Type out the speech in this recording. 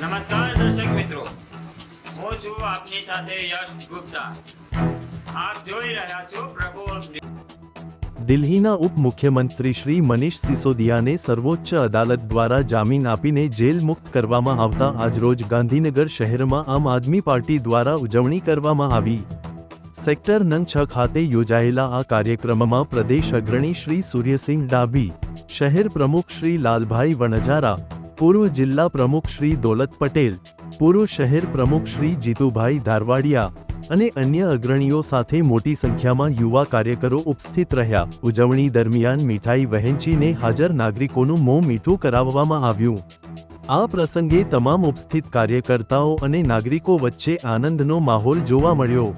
નમસ્કાર દર્શક મિત્રો. હું છું આપની સાથે યશ ગુપ્તા. આપ જોઈ રહ્યા છો પ્રભુ દિલ્હીના ઉપમુખ્યમંત્રી શ્રી મનીષ સિસોદિયાને સર્વોચ્ચ અદાલત દ્વારા જામીન આપીને જેલ મુક્ત કરવામાં આવતા આજરોજ ગાંધીનગર શહેરમાં આમ આદમી પાર્ટી દ્વારા ઉજવણી કરવામાં આવી. સેક્ટર નંગ છ ખાતે યોજાયેલા આ કાર્યક્રમમાં પ્રદેશ અગ્રણી શ્રી સૂર્યસિંહ ડાભી, શહેર પ્રમુખ શ્રી લાલભાઈ વણજારા પૂર્વ જિલ્લા પ્રમુખ શ્રી દોલત પટેલ, પૂર્વ શહેર પ્રમુખ શ્રી જીતુભાઈ ધારવાડિયા અને અન્ય અગ્રણીઓ સાથે મોટી સંખ્યામાં યુવા કાર્યકરો ઉપસ્થિત રહ્યા. ઉજવણી દરમિયાન મીઠાઈ વહેંચીને હાજર નાગરિકોનું મોં મીઠું કરાવવામાં આવ્યું. આ પ્રસંગે તમામ ઉપસ્થિત કાર્યકર્તાઓ અને નાગરિકો વચ્ચે આનંદનો માહોલ જોવા મળ્યો.